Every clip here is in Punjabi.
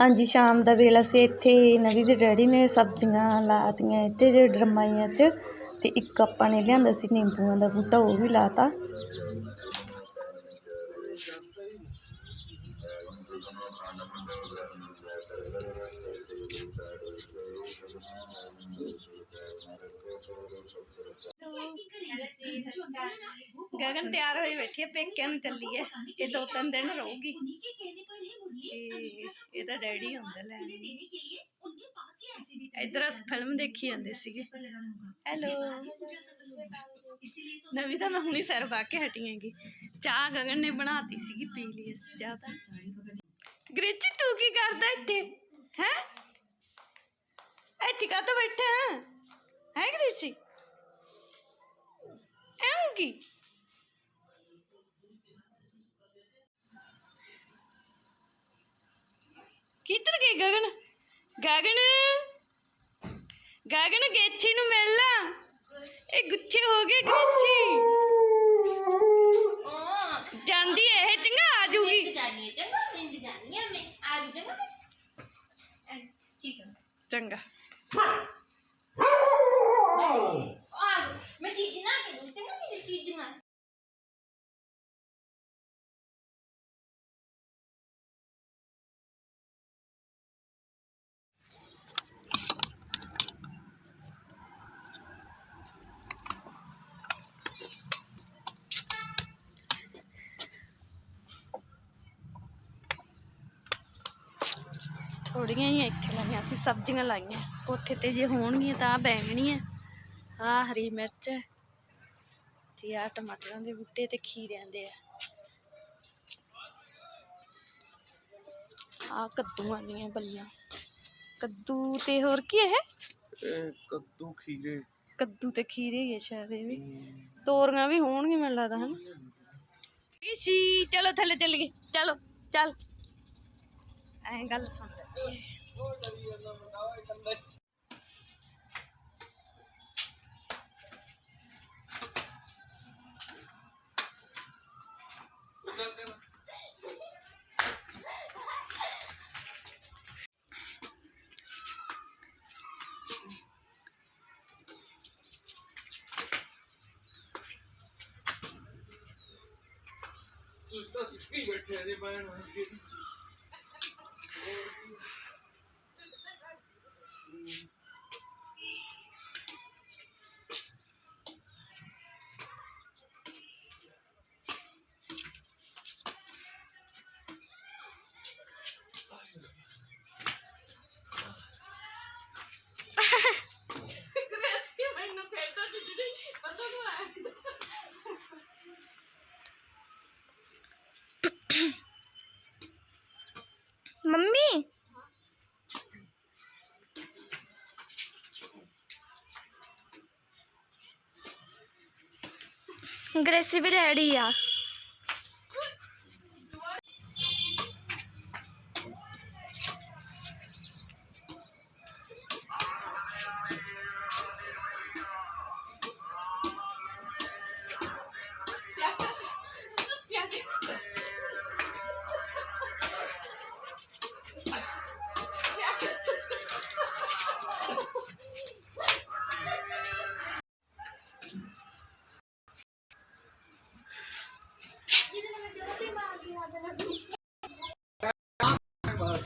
ਹਾਂਜੀ, ਸ਼ਾਮ ਦਾ ਵੇਲਾ ਸੀ, ਇੱਥੇ ਨਵੀ ਦੇ ਡੈਡੀ ਨੇ ਸਬਜ਼ੀਆਂ ਲਾਤੀਆਂ, ਇੱਥੇ ਜੇ ਡਰਮਾਈਆਂ 'ਚ, ਤੇ ਇੱਕ ਆਪਾਂ ਨੇ ਲਿਆਂਦਾ ਸੀ ਨਿੰਬੂਆਂ ਦਾ ਬੂਟਾ, ਉਹ ਵੀ ਲਾਤਾ। ਗਗਨ ਤਿਆਰ ਹੋਈ ਬੈਠੀ ਹੈ ਪੇਕਿਆਂ ਨੂੰ ਚੱਲੀ ਹੈ। ਇਹ ਦੋ ਤਿੰਨ ਦਿਨ ਰਹੂਗੀ। ਇਹਦਾ ਡੈਡੀ ਹੁੰਦਾ ਲੈਣ। ਇਧਰ ਅਸ ਫਿਲਮ ਦੇਖੀ ਜਾਂਦੇ ਸੀਗੇ। ਹੈਲੋ। ਨਵੀਂ ਤਾਂ ਮੈਂ ਹੁਣੀ ਸਿਰ ਪਾ ਕੇ ਹਟੀ ਹੈਗੀ। ਚਾਹ ਗਗਨ ਨੇ ਬਣਾਤੀ ਸੀਗੀ, ਪੀ ਲਈ ਅਸੀਂ ਚਾਹ ਤਾਂ। ਗ੍ਰਿਚੀ, ਤੂੰ ਕੀ ਕਰਦਾ ਇੱਥੇ? ਹੈ? ਇੱਥੇ ਕਾਹਤੋਂ ਬੈਠਾ? ਹੈ ਹੈ ਗ੍ਰਿਚੀ ਐਂ ਕੀ ਕਿੱਧਰ ਗਈ ਗਗਨ? ਗਗਨ? ਗਗਨ ਗੇਛੀ ਨੂੰ ਮਿਲ ਲਾ। ਇਹ ਗੁੱਛੇ ਹੋ ਗਏ ਗੇਛੀ ਜਾਂਦੀ ਇਹ ਚੰਗਾ ਆ ਜੂਗੀ। ਜਾਨੀ ਚੰਗਾ ਪਿੰਡ ਜਾਨੀ ਹੈ ਮੈਂ। ਆ ਜੂ ਚੰਗਾ। ਠੀਕ ਚੰਗਾ ਆ ਮੈਂ ਚੀਜ਼ ਨਾ ਕੇ ਦੂੰ ਚੰਗਾ ਮੈਨੂੰ ਚੀਜ਼ ਨਾ ਥੋੜੀਆਂ ਹੀ ਇੱਥੇ ਲਾਈਆਂ ਸੀ ਸਬਜ਼ੀਆਂ ਲਾਈਆਂ। ਕੋਠੇ ਤੇ ਜੇ ਹੋਣਗੀਆਂ ਤਾਂ ਆਹ ਬੈਂਗਣੀਆਂ ਆ ਹਰੀ ਮਿਰਚ ਤੇ ਆ ਟਮਾਟਰਾਂ ਦੇ ਬੂਟੇ ਤੇ ਖੀਰਿਆਂ ਦੇ ਆ। ਆ ਕੱਦੂਆਂ ਦੀਆਂ ਬੱਲੀਆਂ। ਕੱਦੂ ਤੇ ਹੋਰ ਕੀ ਇਹ? ਇਹ ਕੱਦੂ ਖੀਰੇ। ਕੱਦੂ ਤੇ ਖੀਰੇ ਹੀ ਆ ਸ਼ਾਇਦ ਇਹ ਵੀ। ਤੋਰੀਆਂ ਵੀ ਹੋਣਗੀਆਂ ਮੈਨੂੰ ਲੱਗਦਾ ਹਨ? ਇਸੀ ਚਲੋ ਥੱਲੇ ਚੱਲੀਏ। ਚਲੋ ਚੱਲ। ਐਂ ਗੱਲ ਸੁਣ। ਲੈ ਤੁਸੀਂ ਤਾਂ ਸਿੱਧੀ ਬੈਠੇ ਨੇ ਬੈਣ ਕੇ ਗ੍ਰੇਸੀ ਵੀ ਰੈਡੀ ਆ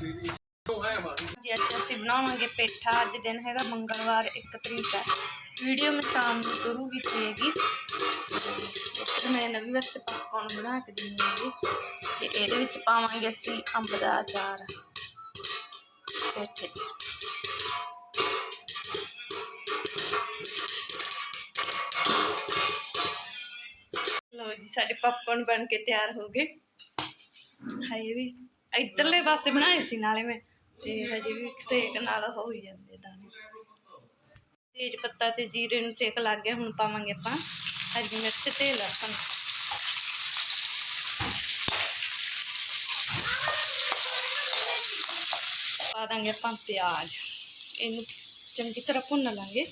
ਜੀ ਅੱਜ ਅਸੀਂ ਬਣਾਵਾਂਗੇ ਪੇਠਾ। ਅੱਜ ਦਿਨ ਹੈਗਾ ਮੰਗਲਵਾਰ 1 ਤਰੀਕ ਹੈ। ਵੀਡੀਓ ਮੈਂ ਸ਼ਾਮ ਨੂੰ ਸ਼ੁਰੂ ਕੀਤੀ ਹੈਗੀ। ਤੇ ਮੈਂ ਨਵੀਂ ਵਾਸਤੇ ਪਕੌਣ ਬਣਾ ਕੇ ਦਿੰਦੀ ਹੈਗੀ ਤੇ ਇਹਦੇ ਵਿੱਚ ਪਾਵਾਂਗੇ ਅਸੀਂ ਅੰਬ ਦਾ ਅਚਾਰ। ਪੇਠੇ। 'ਚ ਲਓ ਜੀ, ਸਾਡੇ ਪਪਕੌਰਨ ਬਣ ਕੇ ਤਿਆਰ ਹੋ ਗਏ। ਹਾਏ ਵੀ। ਇੱਧਰਲੇ ਪਾਸੇ ਬਣਾਏ ਸੀ, ਨਾਲੇ ਮੈਂ। ਤੇ ਹਜੇ ਵੀ ਸੇਕ ਨਾਲ ਹੋ ਹੀ ਜਾਂਦੇ ਦਾਣੇ। ਤੇਜ ਪੱਤਾ ਤੇ ਜੀਰੇ ਨੂੰ ਸੇਕ ਲੱਗ ਗਿਆ, ਹੁਣ ਪਾਵਾਂਗੇ ਆਪਾਂ ਹਰੀ ਮਿਰਚ ਤੇ ਲਸਣ। ਪਾ ਦਾਂਗੇ ਆਪਾਂ ਪਿਆਜ਼। ਇਹਨੂੰ ਚੰਗੀ ਤਰ੍ਹਾਂ ਭੁੰਨ ਲਾਂਗੇ।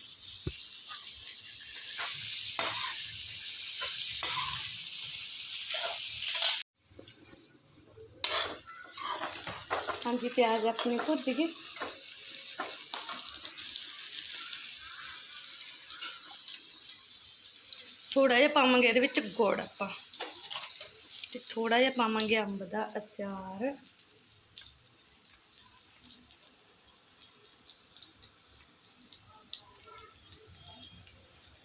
ਹਾਂਜੀ, ਪਿਆਜ਼ ਆਪਣੇ ਭੁੱਜ ਗਏ ਥੋੜਾ ਜਿਹਾ ਪਾਵਾਂਗੇ ਇਹਦੇ ਵਿੱਚ ਗੁੜ ਆਪਾਂ। ਤੇ ਥੋੜਾ ਜਿਹਾ ਪਾਵਾਂਗੇ ਅੰਬ ਦਾ ਅਚਾਰ।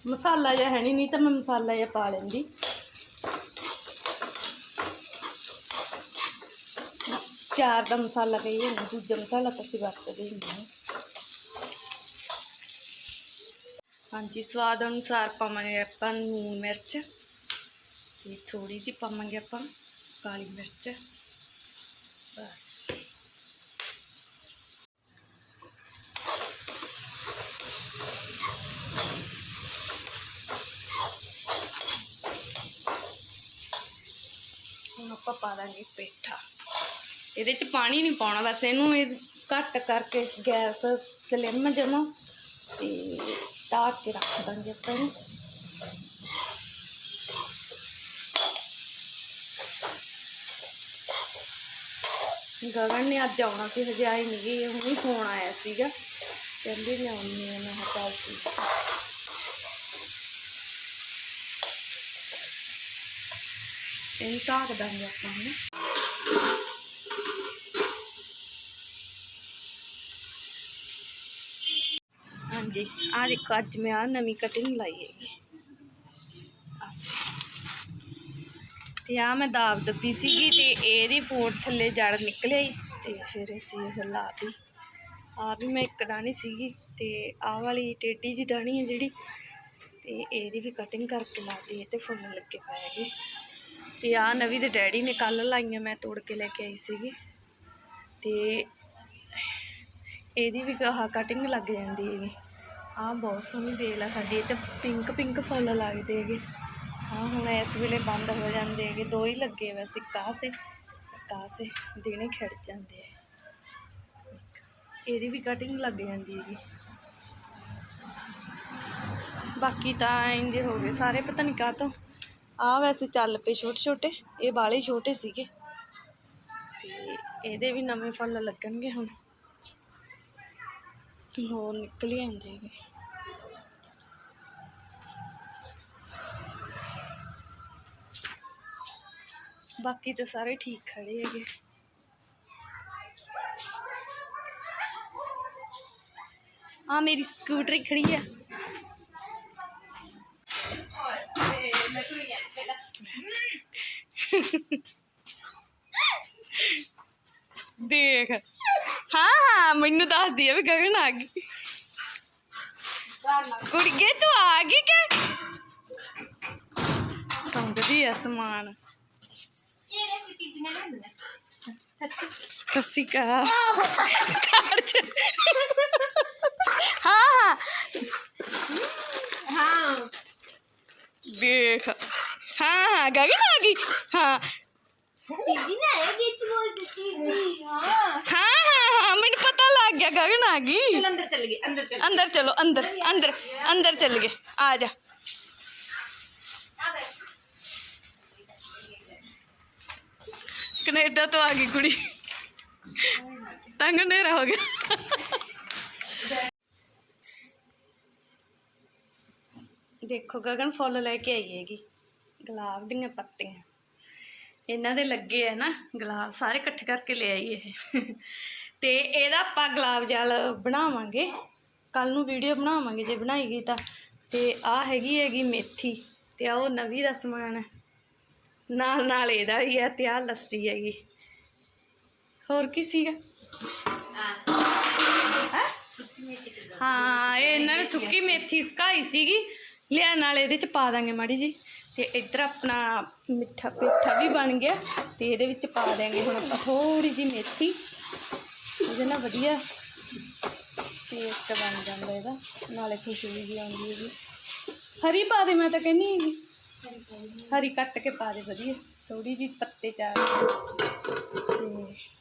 ਮਸਾਲਾ ਜਿਹਾ ਹੈ ਨਹੀਂ ਨਹੀਂ ਤਾਂ ਮੈਂ ਮਸਾਲਾ ਜਿਹਾ ਪਾ ਲੈਂਦੀ। ਚਾਰ ਦਾ ਮਸਾਲਾ ਕਹੀਏ ਹੁੰਦਾ ਦੂਜਾ ਮਸਾਲਾ ਤਾਂ ਅਸੀਂ ਵਰਤਦੇ ਹੀ ਨਹੀਂ। ਹਾਂਜੀ, ਸਵਾਦ ਅਨੁਸਾਰ ਪਾਵਾਂਗੇ ਆਪਾਂ ਨੂਨ ਮਿਰਚ। ਤੇ ਥੋੜੀ ਜਿਹੀ ਪਾਵਾਂਗੇ ਆਪਾਂ ਕਾਲੀ ਮਿਰਚ। ਬਸ। ਹੁਣ ਆਪਾਂ ਪਾ ਦਾਂਗੇ ਪੇਠਾ। ਇਹਦੇ ਚ ਪਾਣੀ ਨਹੀਂ ਪਾਉਣਾ, ਬਸ ਇਹਨੂੰ ਇਹ ਘੱਟ ਕਰਕੇ ਗੈਸ ਸਲਿਮ ਜਮਾ ਤੇ ਢੱਕ ਕੇ ਰੱਖ ਦਾਂਗੇ ਆਪਾਂ ਇਹਨੂੰ। ਗਗਨ ਨੇ ਅੱਜ ਆਉਣਾ ਸੀ, ਹਜੇ ਆਈ ਨਹੀਂ ਗਈ ਹੁਣੀ ਫੋਨ ਆਇਆ ਸੀਗਾ। ਕਹਿੰਦੇ ਵੀ ਆਉਣੀ ਹੈ, ਮੈਂ ਕਿਹਾ ਚੱਲ ਇਹਨੂੰ ਢੱਕ ਦਾਂਗੇ ਆਪਾਂ ਹੁਣ। ਹਾਂਜੀ। ਆ ਦੇਖੋ, ਅੱਜ ਮੈਂ ਆ ਨਵੀਂ ਕਟਿੰਗ ਲਾਈ ਹੈਗੀ। ਆਹ ਤੇ ਆ ਮੈਂ ਦਾਬ ਦੱਬੀ ਸੀਗੀ ਤੇ ਇਹਦੀ ਫੋਟ ਥੱਲੇ ਜੜ ਨਿਕਲੇ ਈ ਤੇ ਫਿਰ ਅਸੀਂ ਇਹ ਲਾਤੀ। ਆ ਵੀ ਮੈਂ ਇੱਕ ਡਾਣੀ ਸੀਗੀ ਤੇ ਆਹ ਵਾਲੀ ਟੇਢੀ ਜੀ ਡਾਣੀ ਹੈ ਜਿਹੜੀ, ਤੇ ਇਹਦੀ ਵੀ ਕਟਿੰਗ ਕਰਕੇ ਲਾਤੀ ਇਹ ਤੇ ਫੁੱਲ ਲੱਗੇ ਪਏ ਹੈਗੇ। ਤੇ ਆ ਨਵੀਂ ਦੇ ਡੈਡੀ ਨੇ ਕੱਲ ਲਾਈਆਂ, ਮੈਂ ਤੋੜ ਕੇ ਲੈ ਕੇ ਆਈ ਸੀਗੀ। ਤੇ ਇਹਦੀ ਵੀ ਆਹ ਕਟਿੰਗ ਲੱਗ ਜਾਂਦੀ ਹੈਗੀ। ਆਹ ਬਹੁਤ ਸੋਹਣੀ ਬੇਲ ਆ ਸਾਡੀ, ਇਹ ਤੇ ਪਿੰਕ ਪਿੰਕ ਫੁੱਲ ਲੱਗਦੇ ਹੈਗੇ। ਆਹ ਹੁਣ ਇਸ ਵੇਲੇ ਬੰਦ ਹੋ ਜਾਂਦੇ ਹੈਗੇ, ਦੋ ਹੀ ਲੱਗੇ ਵੈਸੇ ਕਾਸੇ ਕਾਸੇ ਦਿਨੇ ਖਿੜ ਜਾਂਦੇ ਆ। ਇਹਦੀ ਵੀ ਕਟਿੰਗ ਲੱਗ ਜਾਂਦੀ ਹੈਗੀ। ਬਾਕੀ ਤਾਂ ਇੰਜ ਹੋ ਗਏ ਸਾਰੇ, ਪਤਾ ਨਹੀਂ ਕਾਹ ਤੋਂ। ਆ ਵੈਸੇ ਚੱਲ ਪਏ ਛੋਟੇ ਛੋਟੇ, ਇਹ ਬਾਲੇ ਛੋਟੇ ਸੀਗੇ। ਤੇ ਇਹਦੇ ਵੀ ਨਵੇਂ ਫੁੱਲ ਲੱਗਣਗੇ ਹੁਣ। ਹੋਰ ਨਿਕਲ ਹੀ ਜਾਂਦੇ ਹੈਗੇ। ਬਾਕੀ ਤਾਂ ਸਾਰੇ ਠੀਕ ਖੜੇ ਹੈਗੇ। ਆ ਮੇਰੀ ਸਕੂਟਰੀ ਖੜੀ ਆ। ਦੇਖ। ਹਾਂ ਹਾਂ, ਮੈਨੂੰ ਦੱਸਦੀ ਆ ਵੀ ਗਗਨ ਆ ਗਈ। ਕੁੜੀਏ, ਤੂੰ ਆ ਗਈ ਕਿ? ਸੰਗਦੀ ਆ ਸਮਾਨ। ਕੱਸੀ ਕਾ ਚ ਹਾਂ ਹਾਂ ਹਾਂ ਦੇਖ ਹਾਂ ਹਾਂ ਗਗਨ ਆ ਗਈ। ਹਾਂ। ਚੀਜ਼ੀ ਨਾ ਹੈ ਵਿੱਚ ਬੋਲ ਚੀਜ਼ੀ ਹਾਂ ਹਾਂ ਮੈਨੂੰ ਪਤਾ ਲੱਗ ਗਿਆ ਗਗਨ ਆ ਗਈ। ਅੰਦਰ ਚੱਲ ਗਏ ਅੰਦਰ ਚੱਲ ਅੰਦਰ ਚਲੋ ਅੰਦਰ ਅੰਦਰ ਅੰਦਰ ਚੱਲ ਗਏ ਆ ਜਾ। ਕੈਨੇਡਾ ਤੋਂ ਆ ਗਈ ਕੁੜੀ। ਤੰਗ ਹਨੇਰਾ ਹੋ ਗਿਆ। ਦੇਖੋ, ਗਗਨ ਫੁੱਲ ਲੈ ਕੇ ਆਈ ਹੈਗੀ। ਗੁਲਾਬ ਦੀਆਂ ਪੱਤੀਆਂ। ਇਹਨਾਂ ਦੇ ਲੱਗੇ ਆ ਨਾ, ਗੁਲਾਬ ਸਾਰੇ ਇਕੱਠੇ ਕਰਕੇ ਲੈ ਆਈ ਇਹ। ਤੇ ਇਹਦਾ ਆਪਾਂ ਗੁਲਾਬ ਜਲ ਬਣਾਵਾਂਗੇ। ਕੱਲ ਨੂੰ ਵੀਡੀਓ ਬਣਾਵਾਂਗੇ ਜੇ ਬਣਾਈ ਗਈ ਤਾਂ। ਤੇ ਆ ਹੈਗੀ ਹੈਗੀ ਮੇਥੀ। ਤੇ ਆਹ ਉਹ ਨਵੀਂ ਦਾ ਸਮਾਨ ਹੈ ਨਾਲ ਨਾਲ ਇਹਦਾ ਵੀ ਹੈ ਤੇ ਆ ਲੱਸੀ ਹੈਗੀ। ਹੋਰ ਕੀ ਸੀਗਾ? ਹਾਂ? ਇਹ ਇਹਨਾਂ ਨੇ ਸੁੱਕੀ ਮੇਥੀ ਸਕਾਈ ਸੀਗੀ। ਲਿਆ ਨਾਲ ਇਹਦੇ ਚ ਪਾ ਦਾਂਗੇ ਮਾੜੀ ਜੀ ਤੇ ਇੱਧਰ ਆਪਣਾ ਮਿੱਠਾ ਪੇਠਾ ਵੀ ਬਣ ਗਿਆ ਤੇ ਇਹਦੇ ਵਿੱਚ ਪਾ ਦਾਂਗੇ ਹੁਣ ਆਪਾਂ ਥੋੜੀ ਜੀ ਮੇਥੀ। ਇਹਦੇ ਨਾਲ ਵਧੀਆ ਟੇਸਟ ਬਣ ਜਾਂਦਾ ਇਹਦਾ। ਨਾਲੇ ਖੁਸ਼ਬੂ ਵੀ ਆਉਂਦੀ ਹੈ ਜੀ ਹਰੀ ਪਾ ਦੇ, ਮੈਂ ਤਾਂ ਕਹਿੰਦੀ ਹੈਗੀ। ਹਰੀ ਕੱਟ ਕੇ ਪਾ ਦੇ ਵਧੀਆ ਥੋੜੀ ਜੀ ਪੱਤੇ ਚਾਰ। ਤੇ